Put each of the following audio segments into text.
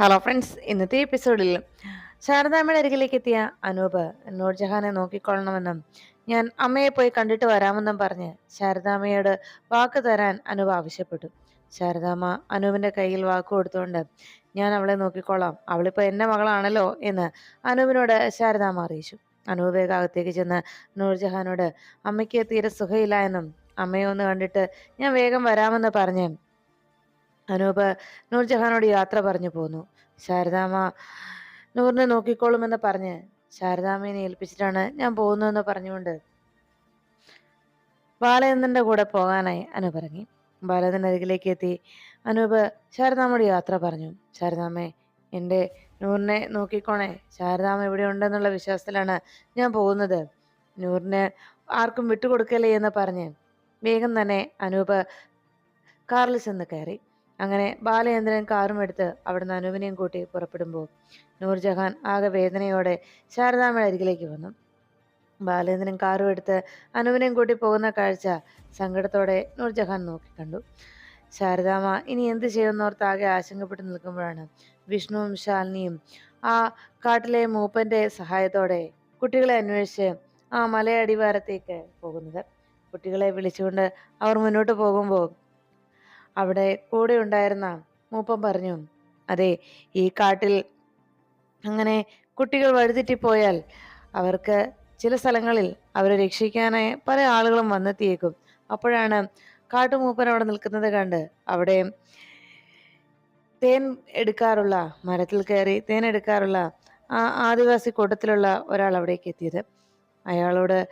Hello friends ഇന്നത്തെ എപ്പിസോഡിൽ ശാരദാമ്മയുടെ അരികിലേക്ക് എത്തിയ അനൂപ് നൂർജഹാനെ നോക്കിക്കൊള്ളണമെന്നും ഞാൻ അമ്മയെ പോയി കണ്ടിട്ട് വരാമെന്നും പറഞ്ഞ് ശാരദാമ്മയോട് വാക്ക് തരാൻ അനൂപ് ആവശ്യപ്പെട്ടു. ശാരദാമ്മ അനൂപിന്റെ കയ്യിൽ വാക്ക് കൊടുത്തുകൊണ്ട് ഞാൻ അവളെ നോക്കിക്കൊള്ളാം. അവളിപ്പോൾ എന്റെ മകളാണല്ലോ എന്ന് അനൂപിനോട് ശാരദാമ്മ അറിയിച്ചു. അനൂപ് വേഗം ചെന്ന് നൂർജഹാനോട് അമ്മയ്ക്ക് തീരെ സുഖമില്ല എന്നും അമ്മയെ ഒന്ന് കണ്ടിട്ട് ഞാൻ വേഗം വരാമെന്ന് പറഞ്ഞ് അനൂപ് നൂർജഹാനോട് യാത്ര പറഞ്ഞു പോന്നു. ശാരദാമ്മ നൂറിനെ നോക്കിക്കോളുമെന്ന് പറഞ്ഞ് ശാരദാമ്മയെ ഏൽപ്പിച്ചിട്ടാണ് ഞാൻ പോകുന്നതെന്ന് പറഞ്ഞുകൊണ്ട് ബാലചന്ദ്രന്റെ കൂടെ പോകാനായി അനു പറഞ്ഞു ബാലചന്ദ്രൻ അരികിലേക്ക് എത്തി. അനൂപ് ശാരദാമ്മയോട് യാത്ര പറഞ്ഞു. ശാരദാമ്മേ എന്റെ നൂറിനെ നോക്കിക്കോണേ. ശാരദാമ്മ ഇവിടെ ഉണ്ടെന്നുള്ള വിശ്വാസത്തിലാണ് ഞാൻ പോകുന്നത്. നൂറിന് ആർക്കും വിട്ടുകൊടുക്കല്ലേ എന്ന് പറഞ്ഞ് വേഗം തന്നെ അനൂപ് കാറിൽ ചെന്ന് കയറി. അങ്ങനെ ബാലചന്ദ്രൻ കാറും എടുത്ത് അവിടുന്ന് അനുവിനെയും കൂട്ടി പുറപ്പെടുമ്പോൾ നൂർജഹാൻ ആകെ വേദനയോടെ ശാരദാമ്മയുടെ അരികിലേക്ക് വന്നു. ബാലേന്ദ്രൻ കാറും എടുത്ത് അനുവിനെയും കൂട്ടി പോകുന്ന കാഴ്ച സങ്കടത്തോടെ നൂർജഹാൻ നോക്കിക്കണ്ടു ശാരദാമ്മ ഇനി എന്ത് ചെയ്യുമെന്നോർത്ത് ആകെ ആശങ്കപ്പെട്ട് നിൽക്കുമ്പോഴാണ് വിഷ്ണുവും ശാലിനിയും ആ കാട്ടിലെ മൂപ്പന്റെ സഹായത്തോടെ കുട്ടികളെ അന്വേഷിച്ച് ആ മലയടിവാരത്തേക്ക് പോകുന്നത്. കുട്ടികളെ വിളിച്ചുകൊണ്ട് അവർ മുന്നോട്ട് പോകുമ്പോൾ അവിടെ കൂടെ ഉണ്ടായിരുന്ന മൂപ്പൻ പറഞ്ഞു അതെ ഈ കാട്ടിൽ അങ്ങനെ കുട്ടികൾ വഴിതെറ്റിപ്പോയാൽ അവർക്ക് ചില സ്ഥലങ്ങളിൽ അവരെ രക്ഷിക്കാനായി പല ആളുകളും വന്നെത്തിയേക്കും. അപ്പോഴാണ് കാട്ടുമൂപ്പൻ അവിടെ നിൽക്കുന്നത് കണ്ട് അവിടെ തേൻ എടുക്കാറുള്ള മരത്തിൽ കയറി തേൻ എടുക്കാറുള്ള ആ ആദിവാസി കൂട്ടത്തിലുള്ള ഒരാൾ അവിടേക്ക് എത്തിയത്. അയാളോട്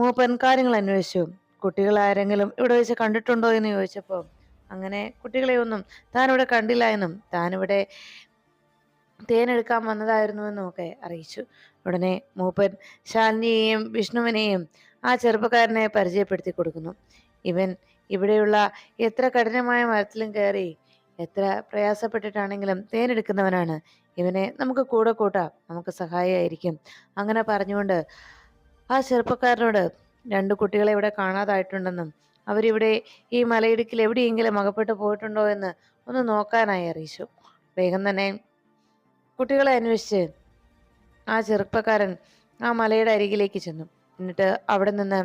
മൂപ്പൻ കാര്യങ്ങൾ അന്വേഷിച്ചു. കുട്ടികൾ ആരെങ്കിലും ഇവിടെ വെച്ച് കണ്ടിട്ടുണ്ടോ? എന്ന് ചോദിച്ചപ്പോൾ അങ്ങനെ കുട്ടികളെ ഒന്നും താനിവിടെ കണ്ടില്ല എന്നും താനിവിടെ തേനെടുക്കാൻ വന്നതായിരുന്നുവെന്നും ഒക്കെ അറിയിച്ചു. ഉടനെ മൂപ്പൻ ശാലിനിയെയും വിഷ്ണുവിനെയും ആ ചെറുപ്പക്കാരനെ പരിചയപ്പെടുത്തി കൊടുക്കുന്നു. ഇവൻ ഇവിടെയുള്ള എത്ര കഠിനമായ മരത്തിലും കയറി എത്ര പ്രയാസപ്പെട്ടിട്ടാണെങ്കിലും തേനെടുക്കുന്നവനാണ്. ഇവനെ നമുക്ക് കൂടെ കൂട്ടാം നമുക്ക് സഹായമായിരിക്കും അങ്ങനെ പറഞ്ഞുകൊണ്ട് ആ ചെറുപ്പക്കാരനോട് രണ്ട് കുട്ടികളെ ഇവിടെ കാണാതായിട്ടുണ്ടെന്നും അവരിവിടെ ഈ മലയിടുക്കിൽ എവിടെയെങ്കിലും അകപ്പെട്ടു പോയിട്ടുണ്ടോ എന്ന് ഒന്ന് നോക്കാനായി അറിയിച്ചു. വേഗം തന്നെ കുട്ടികളെ അന്വേഷിച്ച് ആ ചെറുപ്പക്കാരൻ ആ മലയുടെ അരികിലേക്ക് ചെന്നു. എന്നിട്ട് അവിടെ നിന്ന്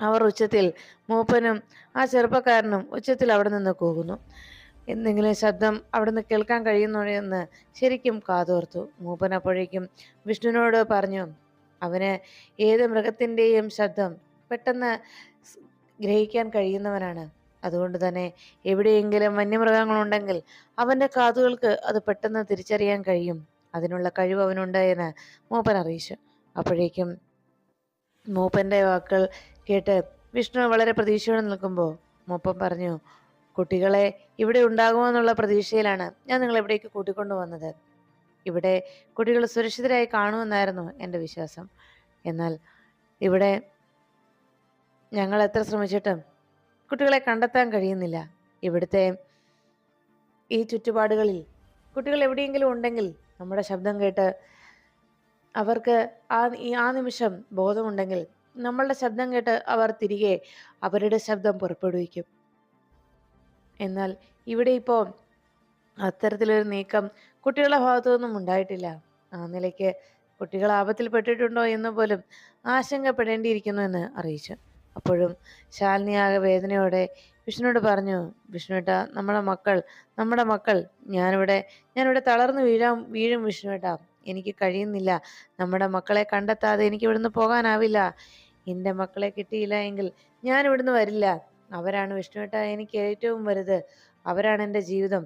അവർ ഉച്ചത്തിൽ മൂപ്പനും ആ ചെറുപ്പക്കാരനും ഉച്ചത്തിൽ അവിടെ നിന്ന് പോകുന്നു എന്തെങ്കിലും ശബ്ദം അവിടെ നിന്ന് കേൾക്കാൻ കഴിയുന്നു എന്ന് ശരിക്കും കാതോർത്തു. മൂപ്പൻ അപ്പോഴേക്കും വിഷ്ണുവിനോട് പറഞ്ഞു അവന് ഏത് മൃഗത്തിന്റെയും ശബ്ദം പെട്ടെന്ന് ഗ്രഹിക്കാൻ കഴിയുന്നവനാണ്. അതുകൊണ്ട് തന്നെ എവിടെയെങ്കിലും വന്യമൃഗങ്ങളുണ്ടെങ്കിൽ അവന്റെ കാതുകൾക്ക് അത് പെട്ടെന്ന് തിരിച്ചറിയാൻ കഴിയും. അതിനുള്ള കഴിവ് അവനുണ്ട് എന്ന് മൂപ്പൻ അറിയിച്ചു. അപ്പോഴേക്കും മൂപ്പന്റെ വാക്കുകൾ കേട്ട് വിഷ്ണു വളരെ പ്രതീക്ഷയോടെ നിൽക്കുമ്പോൾ മൂപ്പൻ പറഞ്ഞു കുട്ടികളെ ഇവിടെ ഉണ്ടാകുമെന്നുള്ള പ്രതീക്ഷയിലാണ് ഞാൻ നിങ്ങളെ ഇവിടേക്ക് കൂട്ടിക്കൊണ്ടു വന്നത്. ഇവിടെ കുട്ടികൾ സുരക്ഷിതരായി കാണുമെന്നായിരുന്നു എന്റെ വിശ്വാസം. എന്നാൽ ഇവിടെ ഞങ്ങൾ എത്ര ശ്രമിച്ചിട്ടും കുട്ടികളെ കണ്ടെത്താൻ കഴിയുന്നില്ല. ഇവിടുത്തെ ഈ ചുറ്റുപാടുകളിൽ കുട്ടികൾ എവിടെയെങ്കിലും ഉണ്ടെങ്കിൽ നമ്മുടെ ശബ്ദം കേട്ട് അവർക്ക് ആ ആ നിമിഷം ബോധമുണ്ടെങ്കിൽ നമ്മളുടെ ശബ്ദം കേട്ട് അവർ തിരികെ അവരുടെ ശബ്ദം പുറപ്പെടുവിക്കും. എന്നാൽ ഇവിടെ ഇപ്പോൾ അത്തരത്തിലൊരു നീക്കം കുട്ടികളുടെ ഭാഗത്തു നിന്നും ഉണ്ടായിട്ടില്ല. ആ നിലയ്ക്ക് കുട്ടികൾ ആപത്തിൽപ്പെട്ടിട്ടുണ്ടോ എന്ന് പോലും ആശങ്കപ്പെടേണ്ടിയിരിക്കുന്നു എന്ന് അറിയിച്ചു. അപ്പോഴും ശാലിനി ആകെ വേദനയോടെ വിഷ്ണുവോട് പറഞ്ഞു വിഷ്ണുവേട്ട നമ്മുടെ മക്കൾ നമ്മുടെ മക്കൾ ഞാനിവിടെ ഞാനിവിടെ തളർന്നു വീഴാൻ വീഴും വിഷ്ണുവേട്ട. എനിക്ക് കഴിയുന്നില്ല. നമ്മുടെ മക്കളെ കണ്ടെത്താതെ എനിക്ക് ഇവിടുന്ന് പോകാനാവില്ല. എന്റെ മക്കളെ കിട്ടിയില്ല എങ്കിൽ ഞാൻ ഇവിടുന്ന് വരില്ല. അവരാണ് വിഷ്ണുവേട്ട എനിക്ക് ഏറ്റവും വലുത്. അവരാണ് എന്റെ ജീവിതം.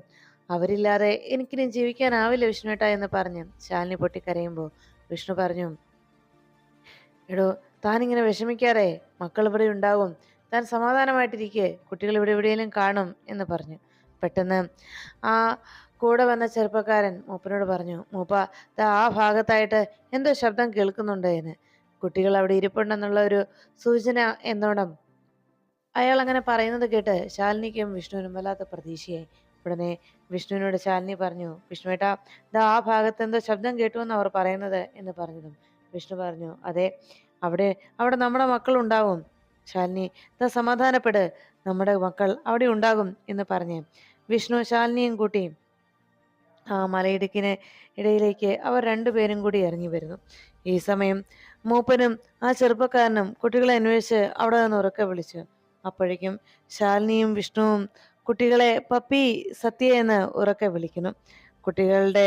അവരില്ലാതെ എനിക്കിനി ജീവിക്കാനാവില്ല വിഷ്ണുവേട്ട എന്ന് പറഞ്ഞു ശാലിനി പൊട്ടിക്കരയുമ്പോൾ വിഷ്ണു പറഞ്ഞു എടോ താനിങ്ങനെ വിഷമിക്കാറേ മക്കൾ ഇവിടെ ഉണ്ടാകും. താൻ സമാധാനമായിട്ടിരിക്കെ. കുട്ടികൾ ഇവിടെ എവിടെയെങ്കിലും കാണും എന്ന് പറഞ്ഞു. പെട്ടെന്ന് ആ കൂടെ വന്ന ചെറുപ്പക്കാരൻ മൂപ്പനോട് പറഞ്ഞു മൂപ്പ ആ ഭാഗത്തായിട്ട് എന്തോ ശബ്ദം കേൾക്കുന്നുണ്ട് എന്ന്. കുട്ടികൾ അവിടെ ഇരിപ്പുണ്ടെന്നുള്ള ഒരു സൂചന എന്നോണം അയാൾ അങ്ങനെ പറയുന്നത് കേട്ട് ശാലിനിക്കും വിഷ്ണുവിനും വല്ലാത്ത പ്രതീക്ഷയായി. ഉടനെ വിഷ്ണുവിനോട് ശാലിനി പറഞ്ഞു വിഷ്ണുവേട്ടാ ദാ ആ ഭാഗത്ത് എന്തോ ശബ്ദം കേട്ടു എന്ന് അവർ പറയുന്നത് എന്ന് പറഞ്ഞതും. വിഷ്ണു പറഞ്ഞു അതെ അവിടെ അവിടെ നമ്മുടെ മക്കൾ ഉണ്ടാവും ശാലിനി ദാ സമാധാനപ്പെട്. നമ്മുടെ മക്കൾ അവിടെ ഉണ്ടാകും എന്ന് പറഞ്ഞ്. വിഷ്ണു ശാലിനിയും കൂട്ടി ആ മലയിടുക്കിന് ഇടയിലേക്ക് അവർ രണ്ടുപേരും കൂടി ഇറങ്ങി വരുന്നു. ഈ സമയം മൂപ്പനും ആ ചെറുപ്പക്കാരനും കുട്ടികളെ അന്വേഷിച്ച് അവിടെ നിന്ന് ഉറക്കെ വിളിച്ചു. അപ്പോഴേക്കും ശാലിനിയും വിഷ്ണുവും കുട്ടികളെ പപ്പി സത്യ എന്ന് ഉറക്കെ വിളിക്കുന്നു. കുട്ടികളുടെ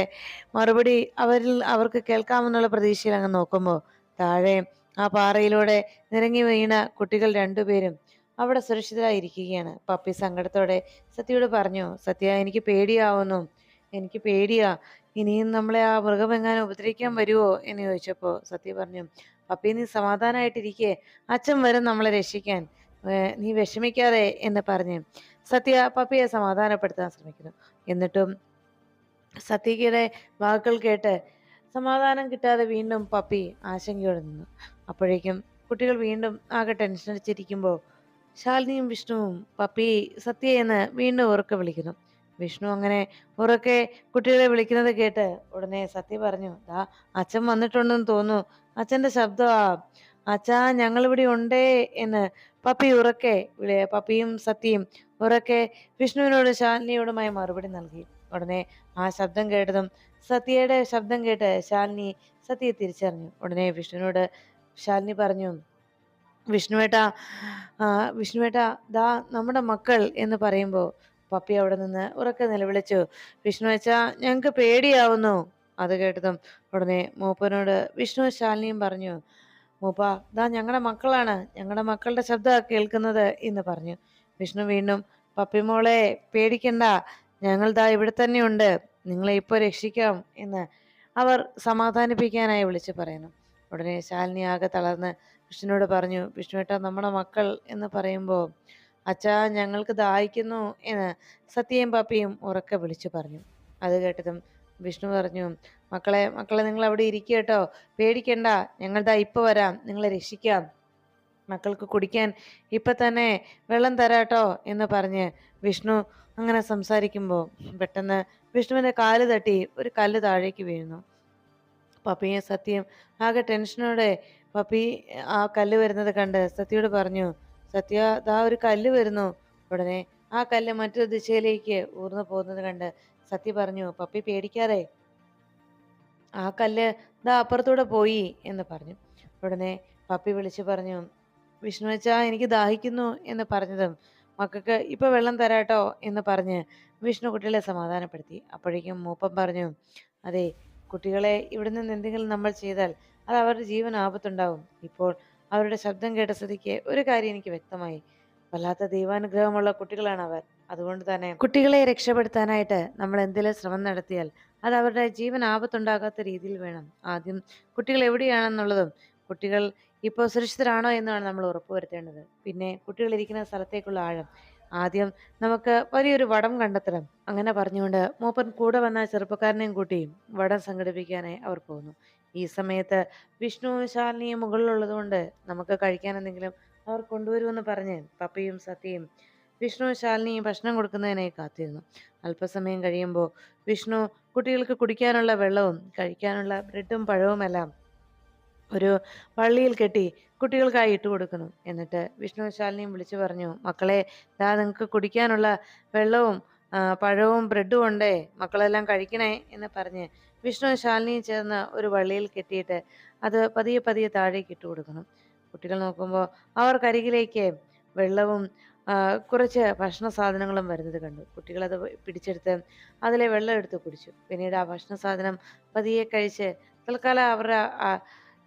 മറുപടി അവരിൽ അവർക്ക് കേൾക്കാമെന്നുള്ള പ്രതീക്ഷയിൽ അങ്ങ് നോക്കുമ്പോൾ താഴെ ആ പാറയിലൂടെ നിരങ്ങി വീണ കുട്ടികൾ രണ്ടുപേരും അവിടെ സുരക്ഷിതരായിരിക്കുകയാണ്. പപ്പി സങ്കടത്തോടെ സത്യയോട് പറഞ്ഞു സത്യ എനിക്ക് പേടിയാവുന്നു. എനിക്ക് പേടിയാ. ഇനിയും നമ്മളെ ആ മൃഗം എങ്ങാനും ഉപദ്രവിക്കാൻ വരുമോ എന്ന് ചോദിച്ചപ്പോൾ സത്യ പറഞ്ഞു പപ്പി നീ സമാധാനമായിട്ടിരിക്കേ അച്ഛൻ വരും നമ്മളെ രക്ഷിക്കാൻ. നീ വിഷമിക്കാതെ എന്ന് പറഞ്ഞ്. സത്യ പപ്പിയെ സമാധാനപ്പെടുത്താൻ ശ്രമിക്കുന്നു. എന്നിട്ടും സത്യയുടെ വാക്കുകൾ കേട്ട് സമാധാനം കിട്ടാതെ വീണ്ടും പപ്പി ആശങ്കയോടെ നിന്നു. അപ്പോഴേക്കും കുട്ടികൾ വീണ്ടും ആകെ ടെൻഷൻ അടിച്ചിരിക്കുമ്പോൾ ശാലിനിയും വിഷ്ണുവും പപ്പി സത്യ എന്ന് വീണ്ടും ഉറക്കെ വിളിക്കുന്നു. വിഷ്ണു അങ്ങനെ ഉറക്കെ കുട്ടികളെ വിളിക്കുന്നത് കേട്ട് ഉടനെ സത്യ പറഞ്ഞു ദാ അച്ഛൻ വന്നിട്ടുണ്ടെന്ന് തോന്നുന്നു. അച്ഛന്റെ ശബ്ദമാ അച്ഛാ ഞങ്ങളിവിടെ ഉണ്ടേ എന്ന്. പപ്പി ഉറക്കെ പപ്പിയും സത്യയും ഉറക്കെ വിഷ്ണുവിനോട് ശാലിനിയോടുമായി മറുപടി നൽകി. ഉടനെ ആ ശബ്ദം കേട്ടതും സത്യയുടെ ശബ്ദം കേട്ട് ശാലിനി സത്യയെ തിരിച്ചറിഞ്ഞു. ഉടനെ വിഷ്ണുവിനോട് ശാലിനി പറഞ്ഞു വിഷ്ണുവേട്ട വിഷ്ണുവേട്ട ദാ നമ്മുടെ മക്കൾ എന്ന് പറയുമ്പോൾ പപ്പി അവിടെ നിന്ന് ഉറക്കെ നിലവിളിച്ചു വിഷ്ണു വെച്ചാ ഞങ്ങൾക്ക് പേടിയാവുന്നു. അത് കേട്ടതും ഉടനെ മൂപ്പനോട് വിഷ്ണു ശാലിനിയും പറഞ്ഞു മൂപ്പ ദാ ഞങ്ങളുടെ മക്കളാണ് ഞങ്ങളുടെ മക്കളുടെ ശബ്ദമാണ് കേൾക്കുന്നത് എന്ന് പറഞ്ഞു. വിഷ്ണു വീണ്ടും പപ്പി മോളെ പേടിക്കണ്ട ഞങ്ങൾ ദാ ഇവിടെ തന്നെയുണ്ട് നിങ്ങളെ ഇപ്പോൾ രക്ഷിക്കാം എന്ന് അവർ സമാധാനിപ്പിക്കാനായി വിളിച്ചു പറയുന്നു. ഉടനെ ശാലിനി ആകെ തളർന്ന് വിഷ്ണുവിനോട് പറഞ്ഞു വിഷ്ണുവേട്ട നമ്മുടെ മക്കൾ എന്ന് പറയുമ്പോൾ അച്ഛാ ഞങ്ങൾക്ക് ദാഹിക്കുന്നു എന്ന് സത്യയും പാപ്പിയും ഉറക്കെ വിളിച്ചു പറഞ്ഞു. അത് കേട്ടതും വിഷ്ണു പറഞ്ഞു മക്കളെ മക്കളെ നിങ്ങൾ അവിടെ ഇരിക്കുക കേട്ടോ. പേടിക്കണ്ട. ഞങ്ങൾ ദാ ഇപ്പൊ വരാം. നിങ്ങളെ രക്ഷിക്കാം. മക്കൾക്ക് കുടിക്കാൻ ഇപ്പം തന്നെ വെള്ളം തരാട്ടോ എന്ന് പറഞ്ഞ് വിഷ്ണു അങ്ങനെ സംസാരിക്കുമ്പോൾ പെട്ടെന്ന് വിഷ്ണുവിന്റെ കാൽ തട്ടി ഒരു കല്ല് താഴേക്ക് വീഴുന്നു. പപ്പിയും സത്യം ആകെ ടെൻഷനോടെ പപ്പി ആ കല്ല് വരുന്നത് കണ്ട് സത്യയോട് പറഞ്ഞു സത്യ ദാ ഒരു കല്ല് വരുന്നു. ഉടനെ ആ കല്ല് മറ്റൊരു ദിശയിലേക്ക് ഊർന്നു പോകുന്നത് കണ്ട് സത്യ പറഞ്ഞു പപ്പി പേടിക്കാതെ ആ കല്ല് ദാ അപ്പുറത്തൂടെ പോയി എന്ന് പറഞ്ഞു. ഉടനെ പപ്പി വിളിച്ചു പറഞ്ഞു വിഷ്ണു വെച്ചാ എനിക്ക് ദാഹിക്കുന്നു എന്ന് പറഞ്ഞതും മക്കൾക്ക് ഇപ്പൊ വെള്ളം തരാട്ടോ എന്ന് പറഞ്ഞ് വിഷ്ണു കുട്ടികളെ സമാധാനപ്പെടുത്തി. അപ്പോഴേക്കും മൂപ്പൻ പറഞ്ഞു അതെ കുട്ടികളെ ഇവിടെ നിന്ന് എന്തെങ്കിലും നമ്മൾ ചെയ്താൽ അത് അവരുടെ ജീവൻ ആപത്തുണ്ടാവും. ഇപ്പോൾ അവരുടെ ശബ്ദം കേട്ട സ്ഥിതിക്ക് ഒരു കാര്യം എനിക്ക് വ്യക്തമായി. വല്ലാത്ത ദൈവാനുഗ്രഹമുള്ള കുട്ടികളാണ് അവർ. അതുകൊണ്ട് തന്നെ കുട്ടികളെ രക്ഷപ്പെടുത്താനായിട്ട് നമ്മൾ എന്തെങ്കിലും ശ്രമം നടത്തിയാൽ അത് അവരുടെ ജീവൻ ആപത്തുണ്ടാകാത്ത രീതിയിൽ വേണം. ആദ്യം കുട്ടികൾ എവിടെയാണെന്നുള്ളതും കുട്ടികൾ ഇപ്പോൾ സുരക്ഷിതരാണോ എന്നാണ് നമ്മൾ ഉറപ്പുവരുത്തേണ്ടത്. പിന്നെ കുട്ടികൾ ഇരിക്കുന്ന സ്ഥലത്തേക്കുള്ള ആഴം. ആദ്യം നമുക്ക് വലിയൊരു വടം കണ്ടെത്തണം. അങ്ങനെ പറഞ്ഞുകൊണ്ട് മൂപ്പൻ കൂടെ വന്ന ചെറുപ്പക്കാരനെയും കൂട്ടി വടം സംഘടിപ്പിക്കാനായി അവർ പോകുന്നു ഈ സമയത്ത് വിഷ്ണുവും ശാലിനിയും മുകളിലുള്ളതുകൊണ്ട് നമുക്ക് കഴിക്കാൻ എന്തെങ്കിലും അവർ കൊണ്ടുവരുമെന്ന് പറഞ്ഞ് പപ്പയും സത്യയും വിഷ്ണു ശാലിനിയും ഭക്ഷണം കൊടുക്കുന്നതിനായി കാത്തിരുന്നു. അല്പസമയം കഴിയുമ്പോൾ വിഷ്ണു കുട്ടികൾക്ക് കുടിക്കാനുള്ള വെള്ളവും കഴിക്കാനുള്ള ബ്രെഡും പഴവുമെല്ലാം ഒരു വള്ളിയിൽ കെട്ടി കുട്ടികൾക്കായി ഇട്ട് കൊടുക്കുന്നു. എന്നിട്ട് വിഷ്ണു ശാലിനിയും വിളിച്ചു പറഞ്ഞു മക്കളെ ദാ നിങ്ങൾക്ക് കുടിക്കാനുള്ള വെള്ളവും പഴവും ബ്രെഡും ഉണ്ടേ മക്കളെല്ലാം കഴിക്കണേ എന്ന് പറഞ്ഞ് വിഷ്ണു ശാലിനിയും ചേർന്ന് ഒരു വള്ളിയിൽ കെട്ടിയിട്ട് അത് പതിയെ പതിയെ താഴേക്ക് ഇട്ട് കൊടുക്കുന്നു. കുട്ടികൾ നോക്കുമ്പോൾ അവർ കരികിലേക്ക് വെള്ളവും കുറച്ച് ഭക്ഷണ സാധനങ്ങളും വരുന്നത് കണ്ടു. കുട്ടികളത് പിടിച്ചെടുത്ത് അതിലെ വെള്ളം എടുത്ത് കുടിച്ചു. പിന്നീട് ആ ഭക്ഷണ സാധനം പതിയെ കഴിച്ച് തൽക്കാലം അവരുടെ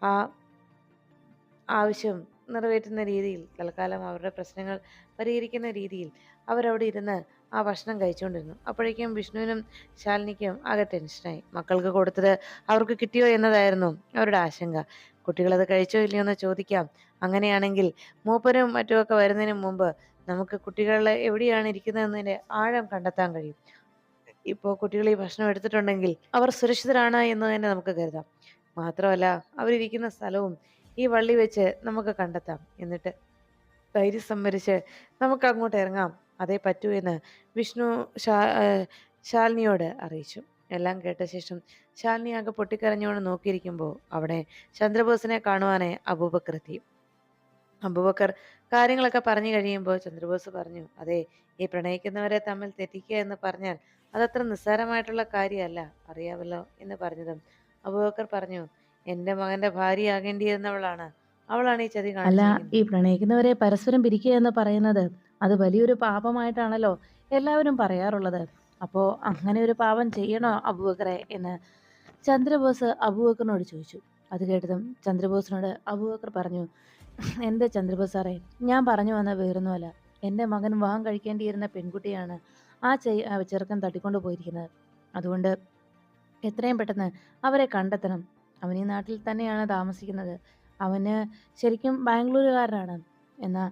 ആ- ആവശ്യം നിറവേറ്റുന്ന രീതിയിൽ തൽക്കാലം അവരുടെ പ്രശ്നങ്ങൾ പരിഹരിക്കുന്ന രീതിയിൽ അവരവിടെ ഇരുന്ന് ആ ഭക്ഷണം കഴിച്ചുകൊണ്ടിരുന്നു. അപ്പോഴേക്കും വിഷ്ണുവിനും ശാലിനിക്കും ആകെ ടെൻഷനായി. മക്കൾക്ക് കൊടുത്തത് അവർക്ക് കിട്ടിയോ എന്നതായിരുന്നു അവരുടെ ആശങ്ക. കുട്ടികളത് കഴിച്ചോ ഇല്ലയോ എന്ന് ചോദിക്കാം. അങ്ങനെയാണെങ്കിൽ മൂപ്പനും മറ്റുമൊക്കെ വരുന്നതിന് മുമ്പ് നമുക്ക് കുട്ടികളെ എവിടെയാണ് ഇരിക്കുന്നതെന്നതിന്റെ ആഴം കണ്ടെത്താൻ കഴിയും. ഇപ്പോൾ കുട്ടികൾ ഈ ഭക്ഷണം എടുത്തിട്ടുണ്ടെങ്കിൽ അവർ സുരക്ഷിതരാണ് എന്ന് തന്നെ നമുക്ക് കരുതാം. മാത്രമല്ല അവരിരിക്കുന്ന സ്ഥലവും ഈ വള്ളി വെച്ച് നമുക്ക് കണ്ടെത്താം. എന്നിട്ട് ധൈര്യം സംഭരിച്ച് നമുക്ക് അങ്ങോട്ട് ഇറങ്ങാം. അതേ പറ്റൂ എന്ന് വിഷ്ണു ശാ ശാലിനിയോട് അറിയിച്ചു. എല്ലാം കേട്ട ശേഷം ശാലിനി ആകെ പൊട്ടിക്കരഞ്ഞുകൊണ്ട് നോക്കിയിരിക്കുമ്പോൾ അവിടെ ചന്ദ്രബോസിനെ കാണുവാനായി അബൂബക്കർ എത്തി. അബൂബക്കർ കാര്യങ്ങളൊക്കെ പറഞ്ഞു കഴിയുമ്പോൾ ചന്ദ്രബോസ് പറഞ്ഞു അതെ ഈ പ്രണയിക്കുന്നവരെ തമ്മിൽ തെറ്റിക്കുക എന്ന് പറഞ്ഞാൽ അതത്ര നിസ്സാരമായിട്ടുള്ള കാര്യമല്ല അറിയാമല്ലോ എന്ന് പറഞ്ഞതും അബൂബക്കർ പറഞ്ഞു എന്റെ മകന്റെ ഭാര്യയാകേണ്ടിയിരുന്നവളാണ്. അവളാണ് ഈ ചതി അല്ല കാണിച്ചിരിക്കുന്നത്. ഈ പ്രണയിക്കുന്നവരെ പരസ്പരം പിരിക്കുക എന്ന് പറയുന്നത് അത് വലിയൊരു പാപമായിട്ടാണല്ലോ എല്ലാവരും പറയാറുള്ളത്. അപ്പോ അങ്ങനെ ഒരു പാപം ചെയ്യണോ അബൂബക്കറെ എന്ന് ചന്ദ്രബോസ് അബൂബക്കറിനോട് ചോദിച്ചു. അത് കേട്ടതും ചന്ദ്രബോസിനോട് അബൂബക്കർ പറഞ്ഞു എന്റെ ചന്ദ്രബോസ് സാറേ ഞാൻ പറഞ്ഞു വന്ന വേറൊന്നുമല്ല. എന്റെ മകൻ വിവാഹം കഴിക്കേണ്ടിയിരുന്ന പെൺകുട്ടിയാണ് ആ ചെയ് ആ ചെറുക്കൻ തട്ടിക്കൊണ്ട് പോയിരിക്കുന്നത്. അതുകൊണ്ട് എത്രയും പെട്ടെന്ന് അവരെ കണ്ടെത്തണം. അവൻ ഈ നാട്ടിൽ തന്നെയാണ് താമസിക്കുന്നത്. അവന് ശരിക്കും ബാംഗ്ലൂരുകാരനാണ്. എന്നാൽ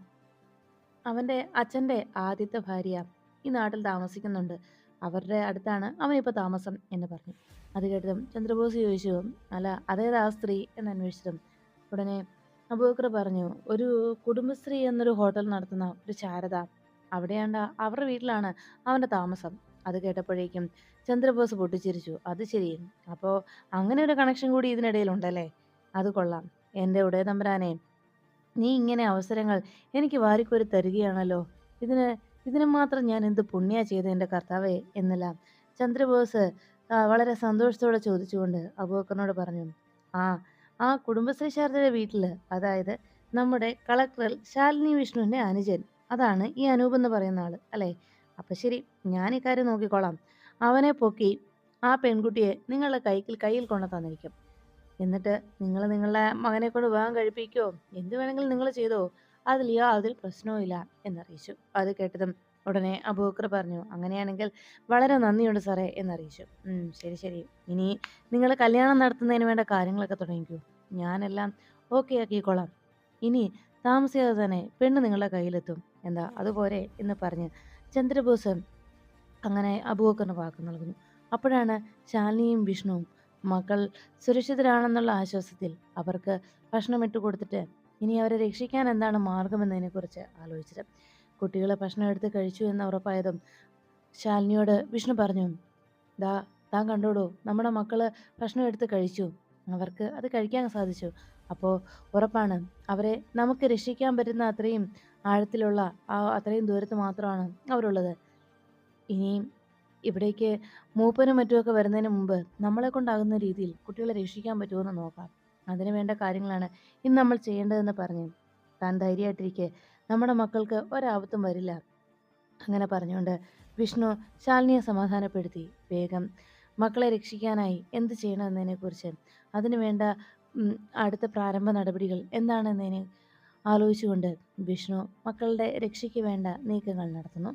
അവന്റെ അച്ഛന്റെ ആദ്യത്തെ ഭാര്യ ഈ നാട്ടിൽ താമസിക്കുന്നുണ്ട്. അവരുടെ അടുത്താണ് അവനിപ്പോൾ താമസം എന്ന് പറഞ്ഞു. അത് കേട്ടതും ചന്ദ്രബോസ് ചോദിച്ചു അല്ല അതേതാ സ്ത്രീ? എന്ന് അന്വേഷിച്ചതും ഉടനെ അബൂബക്കർ പറഞ്ഞു ഒരു കുടുംബശ്രീ എന്നൊരു ഹോട്ടൽ നടത്തുന്ന ഒരു ശാരദ. അവിടെയാണ്ട അവരുടെ വീട്ടിലാണ് അവന്റെ താമസം. അത് കേട്ടപ്പോഴേക്കും ചന്ദ്രബോസ് പൊട്ടിച്ചിരിച്ചു. അത് ശരി. അപ്പോൾ അങ്ങനെ ഒരു കണക്ഷൻ കൂടി ഇതിനിടയിലുണ്ടല്ലേ? അത് കൊള്ളാം. എന്റെ ഉടയ തമ്പരാനെ നീ ഇങ്ങനെ അവസരങ്ങൾ എനിക്ക് വാരിക്കോരി തരികയാണല്ലോ. ഇതിന് ഇതിന് മാത്രം ഞാൻ എന്ത് പുണ്യ ചെയ്ത് എന്റെ കർത്താവേ എന്നെല്ലാം. ചന്ദ്രബോസ് വളരെ സന്തോഷത്തോടെ ചോദിച്ചുകൊണ്ട് അബൂബക്കറിനോട് പറഞ്ഞു ആ ആ കുടുംബശ്രീ ശാരദയുടെ വീട്ടിൽ അതായത് നമ്മുടെ കളക്ടർ ശാലിനി വിഷ്ണുവിന്റെ അനുജൻ അതാണ് ഈ അനൂപ് എന്ന് പറയുന്ന ആൾ അല്ലേ? അപ്പം ശരി ഞാൻ ഇക്കാര്യം നോക്കിക്കോളാം. അവനെ പൊക്കി ആ പെൺകുട്ടിയെ നിങ്ങളുടെ കൈക്കിൽ കയ്യിൽ കൊണ്ടു തന്നിരിക്കും. എന്നിട്ട് നിങ്ങൾ നിങ്ങളുടെ മകനെ കൊണ്ട് വിവാഹം കഴിപ്പിക്കുകയോ എന്ത് വേണമെങ്കിലും നിങ്ങൾ ചെയ്തോ? അതിൽ യാതൊരു പ്രശ്നവും ഇല്ല എന്നറിയിച്ചു. അത് കേട്ടതും ഉടനെ അബൂക്കർ പറഞ്ഞു അങ്ങനെയാണെങ്കിൽ വളരെ നന്ദിയുണ്ട് സാറേ എന്നറിയിച്ചു. "ഉം, ശരി ശരി. ഇനി നിങ്ങൾ കല്യാണം നടത്തുന്നതിന് വേണ്ട കാര്യങ്ങളൊക്കെ തുടങ്ങിക്കൂ. ഞാനെല്ലാം ഓക്കെ ആക്കിക്കോളാം. ഇനി താമസിയാതെ തന്നെ പെണ്ണ് നിങ്ങളുടെ കയ്യിലെത്തും. എന്താ അതുപോലെ എന്ന് പറഞ്ഞ് ചന്ദ്രബോസ് അങ്ങനെ അബൂബക്കറിന് വാക്ക് നൽകുന്നു അപ്പോഴാണ് ശാലിനിയും വിഷ്ണുവും മക്കൾ സുരക്ഷിതരാണെന്നുള്ള ആശ്വാസത്തിൽ അവർക്ക് ഭക്ഷണം ഇട്ട് കൊടുത്തിട്ട് ഇനി അവരെ രക്ഷിക്കാൻ എന്താണ് മാർഗമെന്നതിനെക്കുറിച്ച് ആലോചിച്ചത്. കുട്ടികളെ ഭക്ഷണം എടുത്ത് കഴിച്ചു എന്ന് ഉറപ്പായതും ശാലിനിയോട് വിഷ്ണു പറഞ്ഞു ദാ താൻ കണ്ടോടൂ നമ്മുടെ മക്കൾ ഭക്ഷണം എടുത്ത് കഴിച്ചു. അവർക്ക് അത് കഴിക്കാൻ സാധിച്ചു. അപ്പോൾ ഉറപ്പാണ് അവരെ നമുക്ക് രക്ഷിക്കാൻ പറ്റുന്ന അത്രയും ആഴത്തിലുള്ള ആ അത്രയും ദൂരത്ത് മാത്രമാണ് അവരുള്ളത്. ഇനിയും ഇവിടേക്ക് മൂപ്പനും മറ്റുമൊക്കെ വരുന്നതിന് മുമ്പ് നമ്മളെ കൊണ്ടാകുന്ന രീതിയിൽ കുട്ടികളെ രക്ഷിക്കാൻ പറ്റുമെന്ന് നോക്കാം. അതിന് വേണ്ട കാര്യങ്ങളാണ് ഇന്ന് നമ്മൾ ചെയ്യേണ്ടതെന്ന് പറഞ്ഞു. താൻ ധൈര്യമായിട്ടിരിക്കെ. നമ്മുടെ മക്കൾക്ക് ഒരാപത്തും വരില്ല. അങ്ങനെ പറഞ്ഞുകൊണ്ട് വിഷ്ണു ശാലിനിയെ സമാധാനപ്പെടുത്തി. വേഗം മക്കളെ രക്ഷിക്കാനായി എന്ത് ചെയ്യണമെന്നതിനെക്കുറിച്ച് അതിനുവേണ്ട അടുത്ത പ്രാരംഭ നടപടികൾ എന്താണെന്നതിനെ ആലോചിച്ചുകൊണ്ട് വിഷ്ണു മക്കളുടെ രക്ഷയ്ക്ക് വേണ്ട നീക്കങ്ങൾ നടത്തുന്നു.